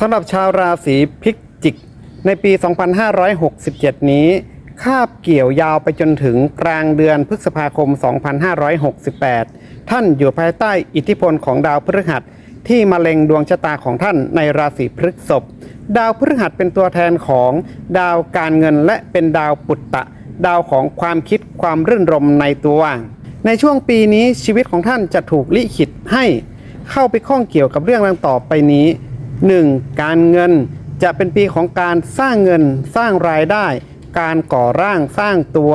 สำหรับชาวราศีพิจิก ในปี 2567 นี้ คาบเกี่ยวยาวไปจนถึงกลางเดือนพฤษภาคม 2568 ท่านอยู่ภายใต้อิทธิพลของดาวพฤหัสที่มาเล็งดวงชะตาของท่านในราศีพฤษภ ดาวพฤหัสเป็นตัวแทนของดาวการเงินและเป็นดาวปุตตะ ดาวของความคิดความรื่นรมในตัว ในช่วงปีนี้ชีวิตของท่านจะถูกลิขิตให้เข้าไปข้องเกี่ยวกับเรื่องดังต่อไปนี้ 1. การเงินจะเป็นปีของการสร้างเงินสร้างรายได้ การก่อร่างสร้างตัว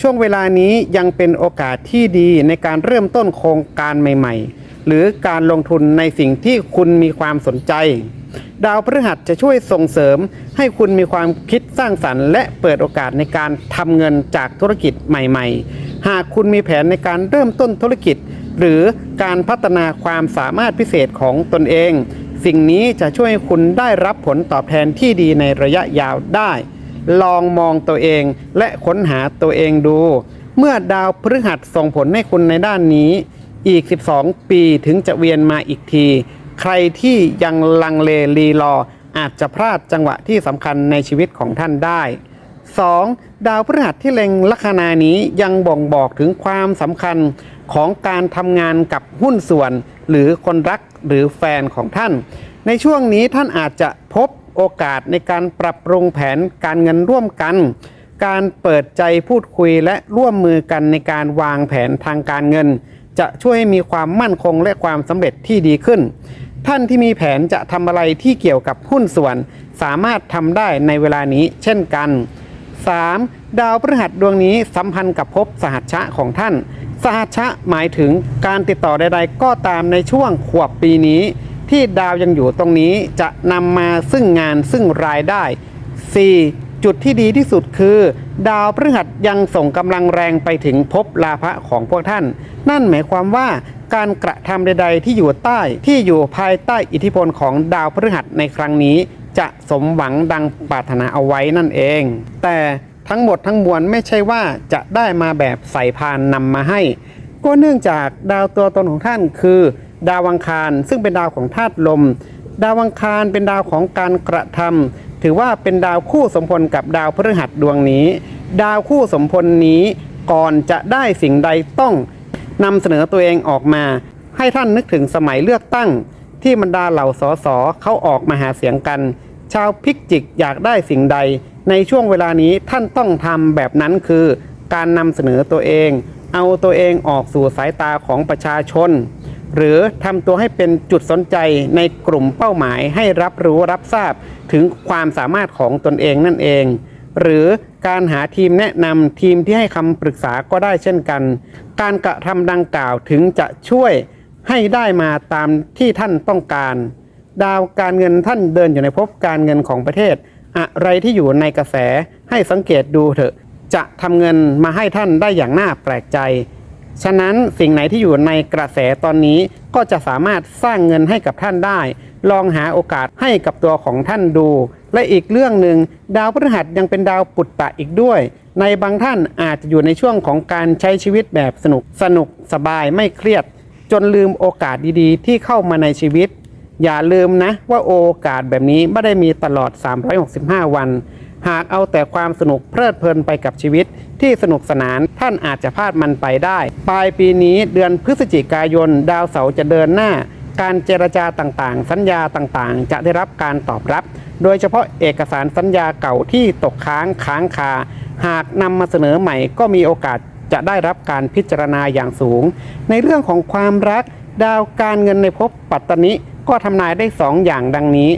ช่วงเวลานี้ยังเป็นโอกาสที่ดีในการเริ่มต้นโครงการใหม่ ๆ หรือการลงทุนในสิ่งที่คุณมีความสนใจ ดาวพฤหัสจะช่วยส่งเสริม ให้คุณมีความคิดสร้างสรรค์ และเปิดโอกาสในการทำเงินจากธุรกิจใหม่ ๆ หากคุณมีแผนในการเริ่มต้นธุรกิจ หรือการพัฒนาความสามารถพิเศษของตนเอง สิ่งนี้จะช่วยให้คุณได้รับผลตอบแทนที่ดีในระยะยาวได้ ลองมองตัวเองและค้นหาตัวเองดู เมื่อดาวพฤหัสส่งผลให้คุณในด้านนี้ อีก 12 ปีถึงจะเวียนมาอีกที ใครที่ยังลังเลลีรออาจจะพลาดจังหวะที่สำคัญในชีวิตของท่านได้ 2. ดาวพฤหัสที่เล็งลัคนานี้ยังบ่งบอกถึงความสำคัญของการทำงานกับหุ้นส่วน หรือคนรักหรือแฟนของท่าน ในช่วงนี้ท่านอาจจะพบโอกาสในการปรับปรุงแผนการเงินร่วมกัน การเปิดใจพูดคุยและร่วมมือกันในการวางแผนทางการเงิน จะช่วยให้มีความมั่นคงและความสำเร็จที่ดีขึ้น ท่านที่มีแผนจะทำอะไรที่เกี่ยวกับหุ้นส่วน สามารถทำได้ในเวลานี้เช่นกัน 3. ดาวพฤหัสดวงนี้สัมพันธ์กับภพสหัชชะของท่าน สหัชชะหมายถึงการติดต่อใดๆ ก็ตามในช่วงขวบปีนี้ ที่ดาวยังอยู่ตรงนี้จะนำมาซึ่งงานซึ่งรายได้ 4. จุดที่ดีที่สุดคือ ดาวพฤหัสยังส่งกำลังแรงไปถึงภพลาภะของพวกท่าน นั่นหมายความว่าการกระทำใด ๆ ที่อยู่ใต้ที่อยู่ภายใต้อิทธิพลของดาวพฤหัสในครั้งนี้ จะสมหวังดังปรารถนาเอาไว้นั่นเอง แต่ ทั้งหมดทั้งมวลไม่ใช่ว่าจะได้มาแบบใส่พานนำมาให้ ก็เนื่องจากดาวตัวตนของท่านคือ ดาวังคารซึ่งเป็นดาวของธาตุลม ดาวังคารเป็นดาวของการกระทำถือว่าเป็นดาวคู่สมพลกับดาวพฤหัสดวงนี้ ดาวคู่สมพลนี้ก่อนจะได้สิ่งใดต้องนำเสนอตัวเองออกมา ให้ท่านนึกถึงสมัยเลือกตั้ง ที่บรรดาเหล่าสสเขาออกมาหาเสียงกัน ชาวพิกจิกอยากได้สิ่งใด ในช่วงเวลานี้ท่านต้องทำแบบนั้นคือ การนำเสนอตัวเอง เอาตัวเองออกสู่สายตาของประชาชน หรือทำตัวให้เป็นจุดสนใจในกลุ่มเป้าหมายให้รับรู้รับทราบถึงความสามารถของตนเองนั่นเอง หรือการหาทีมแนะนำทีมที่ให้คำปรึกษาก็ได้เช่นกัน การกระทำดังกล่าวถึงจะช่วยให้ได้มาตามที่ท่านต้องการ ดาวการเงินท่านเดินอยู่ในภพการเงินของประเทศ อะไรที่อยู่ในกระแสให้สังเกตดูเถอะ จะทำเงินมาให้ท่านได้อย่างน่าแปลกใจ ฉะนั้นสิ่งไหนที่อยู่ในกระแสตอนนี้ก็จะสามารถสร้างเงินให้กับท่านได้ ลองหาโอกาสให้กับตัวของท่านดู และอีกเรื่องหนึ่งดาวพฤหัสยังเป็นดาวปุตตะอีกด้วย ในบางท่านอาจจะอยู่ในช่วงของการใช้ชีวิตแบบสนุกสนุกสบายไม่เครียด จนลืมโอกาสดีๆ ที่เข้ามาในชีวิต อย่าลืมนะว่าโอกาสแบบนี้ไม่ได้มีตลอด 365 วัน หากเอาแต่ความสนุกเพลิดเพลินไปกับชีวิต ที่สนุกสนานท่านอาจจะพลาดมันไปได้ ปลายปีนี้เดือนพฤศจิกายน ดาวเสาร์จะเดินหน้า การเจรจาต่างๆ สัญญาต่างๆ จะได้รับการตอบรับ โดยเฉพาะเอกสารสัญญาเก่าที่ตกค้างค้างคา หากนำมาเสนอใหม่ก็มีโอกาสจะได้รับการพิจารณาอย่างสูง ในเรื่องของความรักดาวการเงินในภพปัตตนิ ก็ทำนายได้2ออย่างดังนี้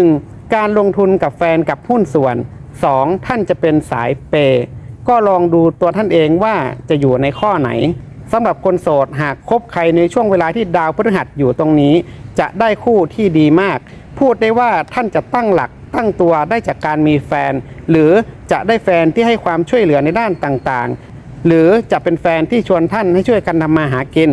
1. การลงทุนกับแฟนกับหุ้นส่วน 2. ท่านจะเป็นสายเปย์ก็ลองดูตัวท่านเองว่าจะอยู่ในข้อไหนสำหรับคนโสดหากคบใครในช่วงเวลาที่ดาวพฤหัสอยู่ตรงนี้ จะได้คู่ที่ดีมาก พูดได้ว่าท่านจะตั้งหลักตั้งตัวได้จากการมีแฟน หรือจะได้แฟนที่ให้ความช่วยเหลือในด้านต่างๆ หรือจะเป็นแฟนที่ชวนท่านให้ช่วยกันทำมาหากิน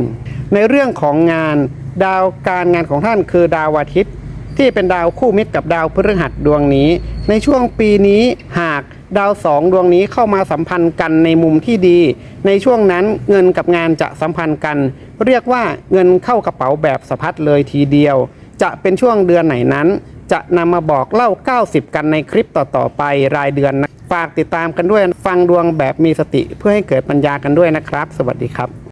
ในเรื่องของงาน ดาวการงานของท่านคือดาวอาทิตย์ ที่เป็นดาวคู่มิตรกับดาวพฤหัสดวงนี้ ในช่วงปีนี้หากดาวสองดวงนี้เข้ามาสัมพันธ์กันในมุมที่ดี ในช่วงนั้นเงินกับงานจะสัมพันธ์กัน เรียกว่าเงินเข้ากระเป๋าแบบสะพัดเลยทีเดียว จะเป็นช่วงเดือนไหนนั้น จะนำมาบอกเล่า 90 กันในคลิปต่อๆไปรายเดือนนะฝากติดตามกันด้วยฟังดวงแบบมีสติเพื่อให้เกิดปัญญากันด้วยนะครับ สวัสดีครับ